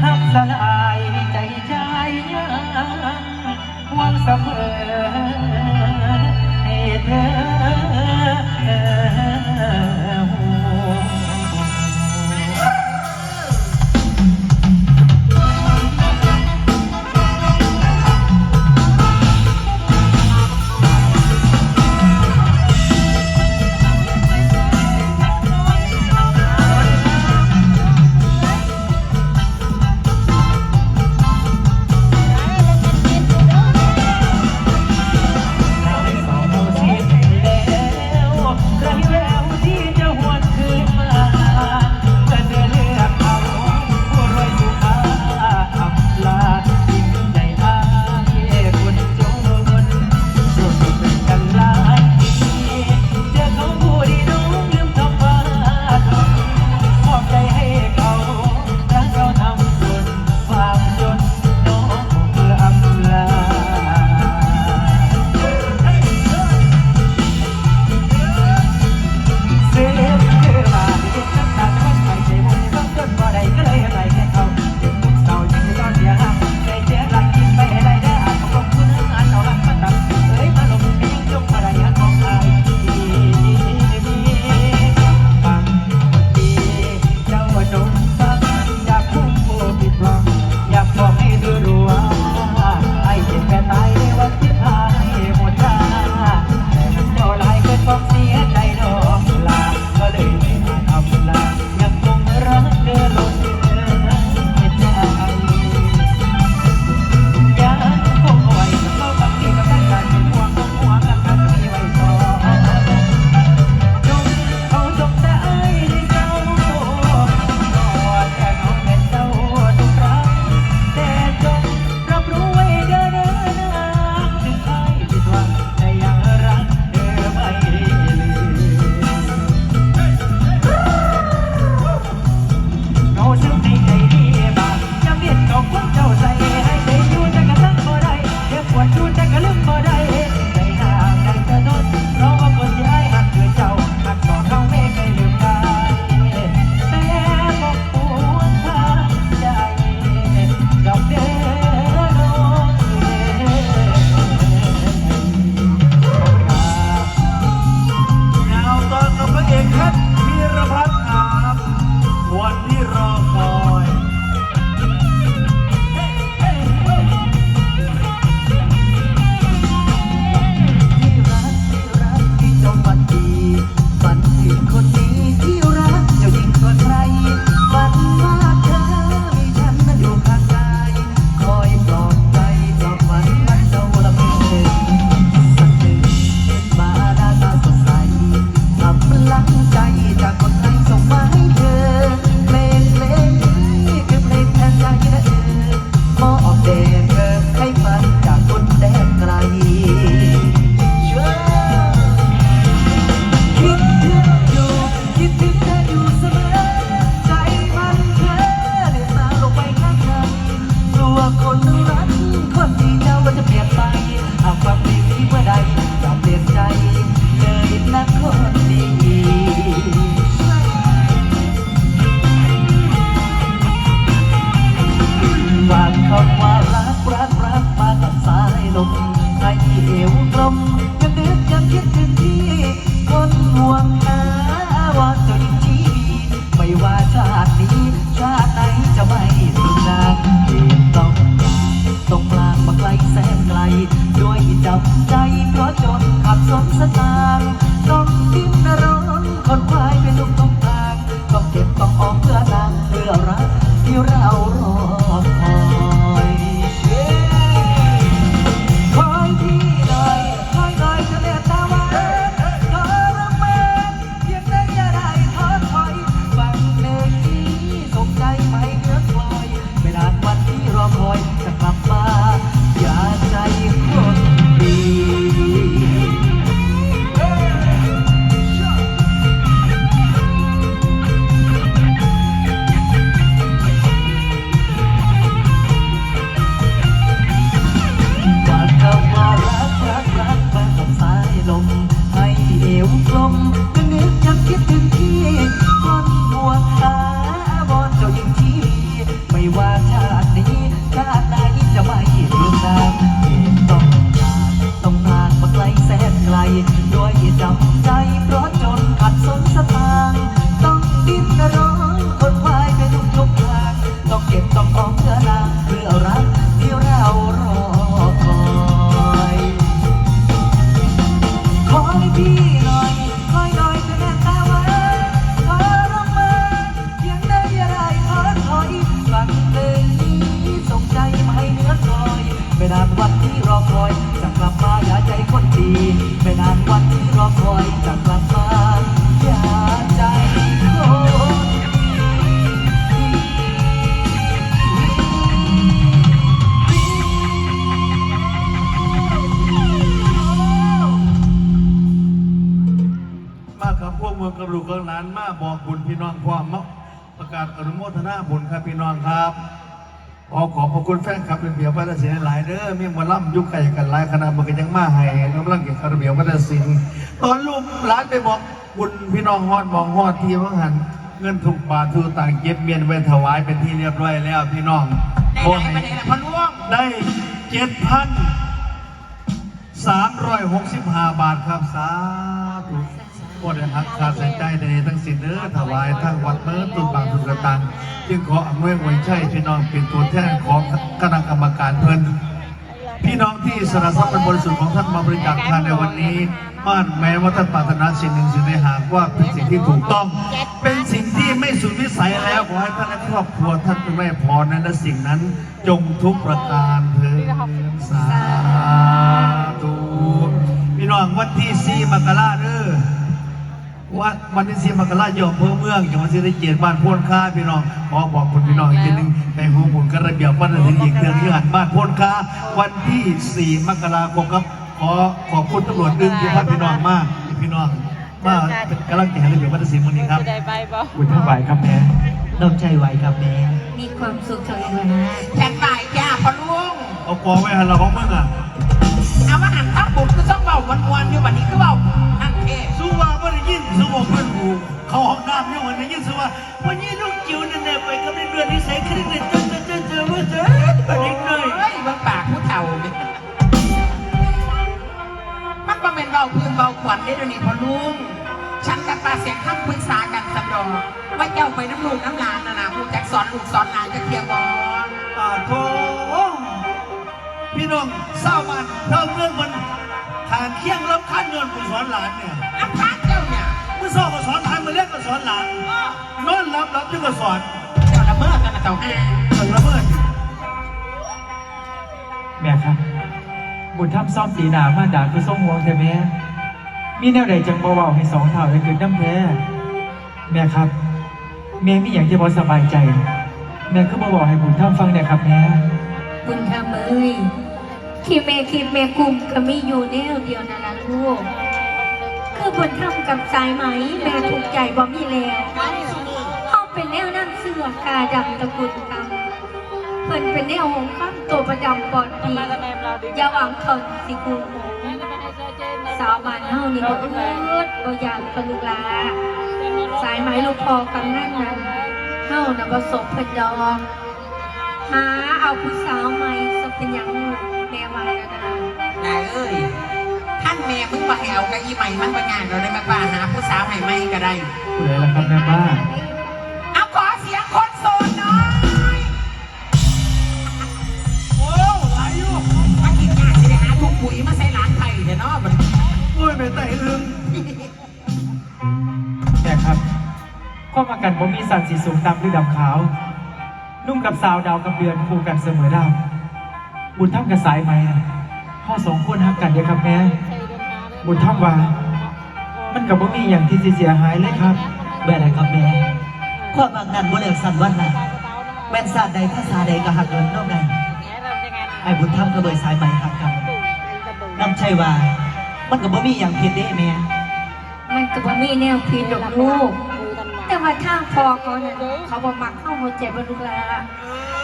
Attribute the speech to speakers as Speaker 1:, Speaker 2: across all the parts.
Speaker 1: i'm sorry รักคำว่ารักรักรักมากับสายลม ว่าชาตินี้ชาติ กเมืองกระดู
Speaker 2: กกระหลานมาบอกบุ
Speaker 3: ญพี่น้องความมาประกาศอนุโมทนาบุญครับพี่น้องครับขอขอบพระคุณแฟนครับเป็นเบียววัฒนศิลป์หลายเด้อมีมอล่ำยุคไก่กันหลายคณะมันก็ยังมาให้กำลังเกี่ยวกับระเบียวัฒนศิลป์ตอนลูกหลานไปบอกบุญพี่น้องฮอดมองฮอดที่ว่าหันเงินถูกบาทถูกต่างเก็บเมียนไว้ถวายเป็นที่เรียบร้อยแล้วพี่น้อง
Speaker 4: ได้ไหนมาเนี่ยพะล่วง
Speaker 3: ได้เจ็ดพันสามร้อยหกสิบห้าบาทครับสาธุ หมดหักขาดสายใจในทั้งสิ้นเนื้อถวายทั้งวัดเมื่อตุนบางตุนกระตังจึงขออำนวยไว้ใช่พี่น้องเป็นตัวแทนของคณะกรรมการเพิ่นพี่น้องที่สละทรัพย์เป็นบริสุทธิ์ของท่านมาบริจาคทานในวันนี้ม่านแม้ว่าท่านปรารถนาสิ่งหนึ่งสิ่งใดหากว่าเป็นสิ่งที่ถูกต้อง เป็นสิ่งที่ไม่สุดวิสัยแล้วขอให้ท่านและครอบครัวท่านจงได้พรนั้นและสิ่งนั้นจงทุกประการเถิดสาธุพี่น้องวันที่สี่มกราเด้อ ว่าวันที่สี่มกราโยมเพื่อเมืองจังหวัดศรีสะเกษบ้านโพ้นค้าพี่น้องขอบอกคุณพี่น้องอีกทีหนึงในหัวหมุนกระเบียบวันถึงอีกเดือนที่หันบ้านโพ้นค้า วันที่สี่มกราคมครับขอขอบคุณตำรวจดึงที่พักพี่น้องมากพี่น้องมากกำลังจะให้ระเบียบวัฒนศิลป์วันนี้ครับ
Speaker 5: ได้ไปบ่
Speaker 2: บุญทั้งไหวครับแม่น้องใจไหวครับแม่
Speaker 6: มีความสุขจังเลยนะ
Speaker 4: แทนบ่ายจ้าพะล่วง
Speaker 3: เอากองไว้หันเราของมึงอะ
Speaker 4: เอามาหันทับบุญก็ต้องเบาวันวันๆอยู่วันนี้ก็เบาอันเท
Speaker 3: สู้ว่า ไม่ได้ยินสู้ว่าเพื่อนหูเขาห้องน้ำอยู่วันได้ยินสู้ว่า วันนี้ลูกจิ๋วนั่นแหละไปกับเดือนนิสัยคลิกเลยเจ้าเจ้าเจ้าเจ้าว่าเจ้าไปนิดหน่อย
Speaker 4: เฮ้ยบางปากผู้เฒ่าเนี่ยมันประเม็นเบาพื้นเบาขวัญได้ด้วยนี่พะลุง ฉันกับปาเสียงข้ามปรึกษากันสำรองว่าเจ้าไปน้ำลูกน้ำลานนะนะผู้แจักสอนลูกสอนหลานจะเทียมบอล
Speaker 3: อ่าโธ่พี่น้องเศร้ามันเท่าเรื่องมันทางเคียงรับขั้นเงินผู้สอนหลานเนี่ย
Speaker 4: น้ำพักเจ้าเนี่ย
Speaker 3: เมื่ อสอบก็สอนทางมาเรียกก็สอนหลานนอนรับรับจึงก็สอน
Speaker 4: เจ้าละเมิดกันนะเจ้าห้า
Speaker 3: ถึงละเมิด
Speaker 1: แม่ครับ บุญทับซ่อมตีหนามาด่าคือส่งห่วงแต่แม่มีแนวใดจังบ่เว้าให้สองเท่าได้คือน้ำแพ้แม่ครับ แม่มีอย่างจะบ่สบายใจ แม่ก็บ่บอกให้บุญทับฟังเนี่ยครับแม่
Speaker 6: บุญธรรมเอ้ยคิดแม่คิดแม่กลุ่มก็มีอยู่แนวเดียวนั่นละลูกคือ บุญธรรมกับสายไหมแม่ถูกใจบ่มีแล้วเขาเป็นแนวนั่งเสือกาดำตะกุดตำเพิ่นเป็นแนวหงส์ข้ามตัวประจำปอดปี
Speaker 5: มาแต่แม่เราดึง
Speaker 6: อยาหวังทนสิกูสาวบ้านเฮานี่บ่เอิดบ่อยากกระลูกลาสายไหมลูกพอกำนั่นนั้นเฮาน่ะบ่สมเพิ่นดอกหาเอาผู้สาวใหม่สักเป็นหยังแม่ว่าแล้วนะ
Speaker 4: นายเอ้ย แม่มึงมาให้เอากะอีใหม่มันไปงานเราได้มาป้าหาผู้สาวใหม่ไม่ก็ได้
Speaker 1: ผู้ใดล่ะครับแม่บ้าน
Speaker 4: เอาขอเสียงคนโสดหน่อย
Speaker 3: โอ้หลายอยู่
Speaker 4: มากินงานสิได้หาทุกปุ๋ยมาใส่ร้านไทยเดี๋ยวเนาะมัน
Speaker 3: โอ้ยไม่ไต่อึง
Speaker 1: แม่ครับความอากันบ่มีสันสีสูงดำหรือดำขาว นุ่มกับสาวดาวกับเดือนคู่กันเสมอดาวบุญทับกับสายไหมพ่อสองคนฮักกันเด้อครับแม่ บุญทับว่า มันกับบ่มีอย่างที่สิเสียหายเลยครับ
Speaker 2: แม่อะไรครับแม่ความบางนั้นบ่เรียกสันวันนะแม่นศาสตร์ใดภาษาใดก็หักเงินนอกนั้นไอ้บุญธรรมก็เบยสายใหม่หักกันน้ำชัยว่า มันก็บ่มีอย่างผิดเด้แม่
Speaker 6: มันก็บ่มีแนวผิดดอกลูก แต่ว่าทางพอเขาน่ะเขาบ่มักเข้าหัวใจบ่ลูกหลา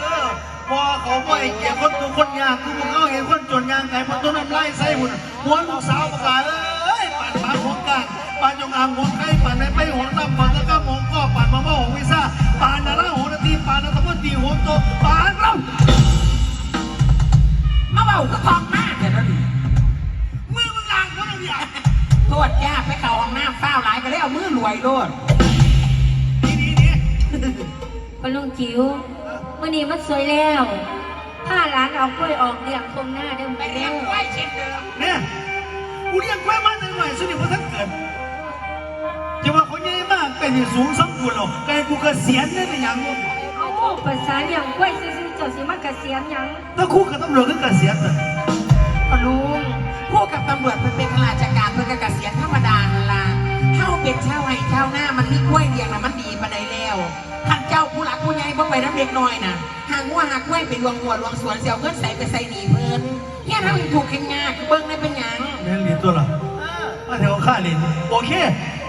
Speaker 3: เออพอเขาบ่ไอ้เกียคนตัวคนยากคือมึงเขาเห็นคนจนยางไก่มันต้นน้ำลายใส่หุ่น หัวลูกสาวประกาศเอ้ยปั่นปากหัวกลางปั่นจงอางหัวไข่ปั่นในไปหัวน้ำปั่นแล้วก็หมองก็ปั่นมะม่วงวิซ่าปั่นนาราหัวนาทีปั่นนาตะพุนตีขี้หัวโตปานเรา
Speaker 4: มาเบาก็ทองมากเดี๋ยวนี้
Speaker 3: มือมึงล้างคนเดียว
Speaker 4: โทษย่าไปเข้าห้องน้ำเฝ้าวหลายก็เลยเอามือรวยโลด
Speaker 3: นี่นี่นี่
Speaker 6: พ่อลุงจิ๋ววันนี้มันสวยแล้วผ้าร้านเอากล้วยออกเรียงตรงหน้าเดิม
Speaker 4: ไป
Speaker 6: ไป
Speaker 4: เรีย
Speaker 6: แล้
Speaker 4: ก
Speaker 6: ว
Speaker 4: ไว้เช่นเดิม
Speaker 3: เนี่ย กูเรียกแม่มาตั้งหน่อยสุดที่พอท่านเกิดจะว่าเขาใหญ่มากเป็นที่สูงสักกูหรอกไกลกูเกษียณได้เป็นอย่างนู้น
Speaker 6: โอ้ภาษาอย่างกล้วยซื่อๆเจ้าสิมาเกษียณหยัง
Speaker 3: ถ้าคู่กับตำรวจก็เกษียณเลย
Speaker 4: พอลุงพวกกับตำรวจเพิ่นเป็นข้าราชการเพิ่นก็เกษียณธรรมดานั่นล่ะเฮาเป็นชาวไร่ชาวนามันมีกล้วยเลี้ยงน่ะมันดีปานใดแล้วท่านเจ้าผู้หลักผู้ใหญ่บ่ไปน้ำเด็กน้อยน่ะหางว่าหากกล้วยไปลวงหัวลวงสวนเสียวเงินใส่ไปใส่หนีเพิ่นเฮียทำให้ถูกเข็งงาคือ น
Speaker 3: โอเค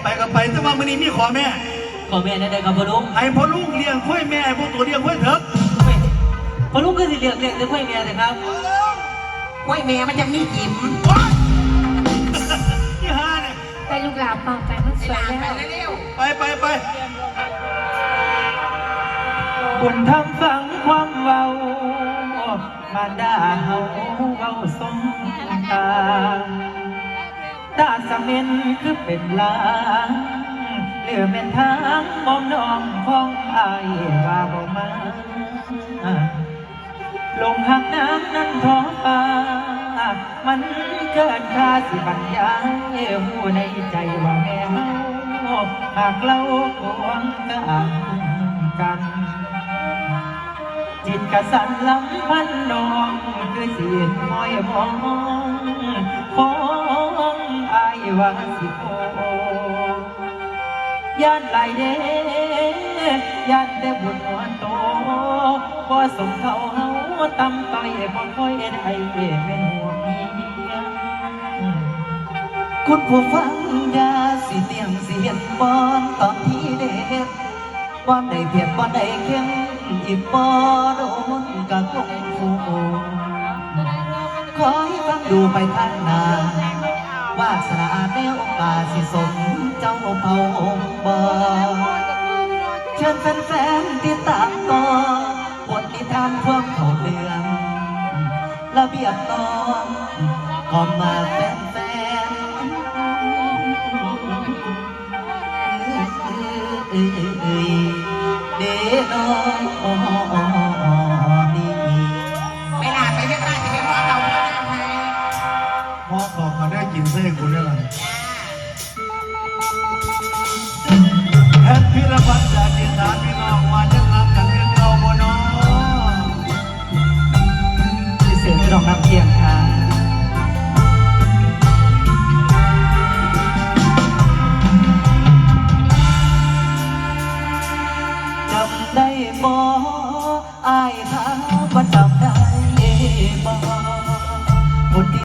Speaker 3: ไปกับไปแต่ว่ามื้อนี้มีขอแม่
Speaker 7: ขอแม่ได้ได้ครับพ่อลุง
Speaker 3: ให้พ่อลูกเลี้ยงค่อยแม่ให้พ่อตัวเลี้ยงค่อยเถอะ
Speaker 7: พ่อลุงก็สิเรียกเรียกจะค่อยแม่เลยครับ
Speaker 4: กล้วยแม่มันจะมีจิ๋ม
Speaker 3: โอ๊ยนี่ฮาเนี่ย
Speaker 6: ไปลูกหลานเป่าไปมันส
Speaker 4: เว
Speaker 6: วย
Speaker 4: ลา
Speaker 6: แล้ว
Speaker 4: ไปเร็ว
Speaker 3: ไปไปไป
Speaker 1: บุญทำฟังความเว้ามาด่าเฮาเว้าสมตา ตาสะเม็นคือเป็นลางเหลือเป็นทางมองน้องของอายว่าบ่มาลงหักน้ำนั้นท้องฟ้ามันเกินค่าสิบรรยายหูในใจว่าแม่เฮาหากเราควงกันกันจิตกระสันลำพันนอง คือเสียงมอยมองขอ ว่าสิโอย่านไหลเด้ย่านแต่บุญหัวโตบ่สมเขาเฮาตำต้อยบ่ค่อยได้เป็นห่วง
Speaker 2: คุณผู้ฟังยาสิเตียงเสียนบอนตอนที่เด็กบอนได้เพียรบอนได้เข้มอีกบอโดนกะคงฟูคอยฟังดูไปทางหน้า วาสนาแนวโอกาสิสมเจ้าเผาองค์บอเชิญแฟนๆติดตามต่อบทนิทานพวกเขาเรืองระเบียบน้องก็มาแฟนแฟนเอ้ยเอ้ยเด้น้อง